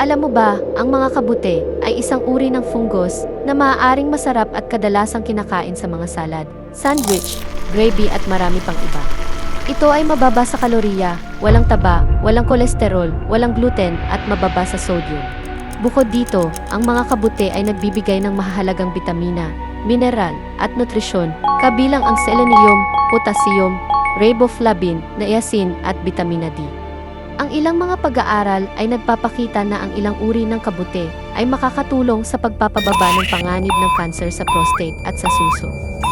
Alam mo ba, ang mga kabute ay isang uri ng fungus na maaaring masarap at kadalasang kinakain sa mga salad, sandwich, gravy at marami pang iba. Ito ay mababa sa kalorya, walang taba, walang kolesterol, walang gluten at mababa sa sodium. Bukod dito, ang mga kabute ay nagbibigay ng mahalagang bitamina, mineral at nutrisyon, kabilang ang selenium, potassium, riboflavin, niacin at vitamina D. Ang ilang mga pag-aaral ay nagpapakita na ang ilang uri ng kabute ay makakatulong sa pagpapababa ng panganib ng kanser sa prostate at sa suso.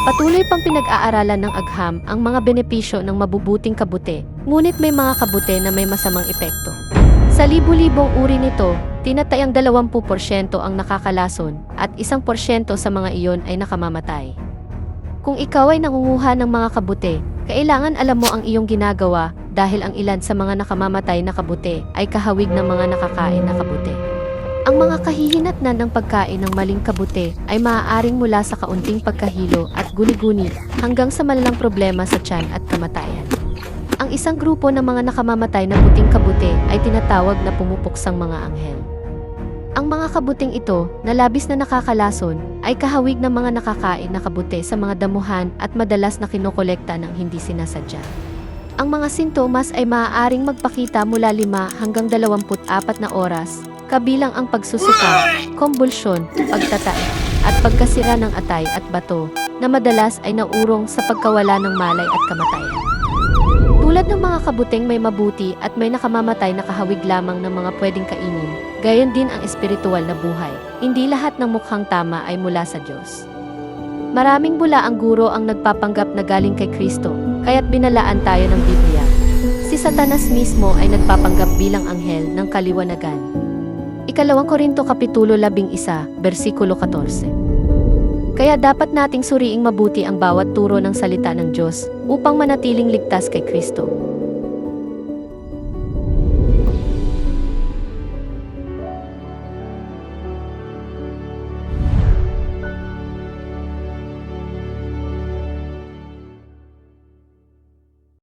Patuloy pang pinag-aaralan ng agham ang mga benepisyo ng mabubuting kabute, ngunit may mga kabute na may masamang epekto. Sa libu-libong uri nito, tinatayang 20% ang nakakalason at 1% sa mga iyon ay nakamamatay. Kung ikaw ay nangunguha ng mga kabute, kailangan alam mo ang iyong ginagawa dahil ang ilan sa mga nakamamatay na kabute ay kahawig ng mga nakakain na kabute. Ang mga kahihinatnan ng pagkain ng maling kabute ay maaaring mula sa kaunting pagkahilo at guni-guni hanggang sa malalang problema sa tiyan at kamatayan. Ang isang grupo ng mga nakamamatay na puting kabute ay tinatawag na pumupuksang mga anghel. Ang mga kabuting ito, na labis na nakakalason, ay kahawig ng mga nakakain na kabute sa mga damuhan at madalas na kinokolekta ng hindi sinasadya. Ang mga sintomas ay maaaring magpakita mula 5 hanggang 24 na oras, kabilang ang pagsusuka, konvulsyon, pagtatay, at pagkasira ng atay at bato, na madalas ay naurong sa pagkawala ng malay at kamatayan. Tulad ng mga kabuteng may mabuti at may nakamamatay na kahawig lamang ng mga pwedeng kainin, gayon din ang espiritual na buhay. Hindi lahat ng mukhang tama ay mula sa Diyos. Maraming bula ang guro ang nagpapanggap na galing kay Kristo, kaya't binalaan tayo ng Biblia. Si Satanas mismo ay nagpapanggap bilang anghel ng kaliwanagan. Ikalawang Korinto Kapitulo 11, versikulo 14. Kaya dapat nating suriing mabuti ang bawat turo ng salita ng Diyos upang manatiling ligtas kay Kristo.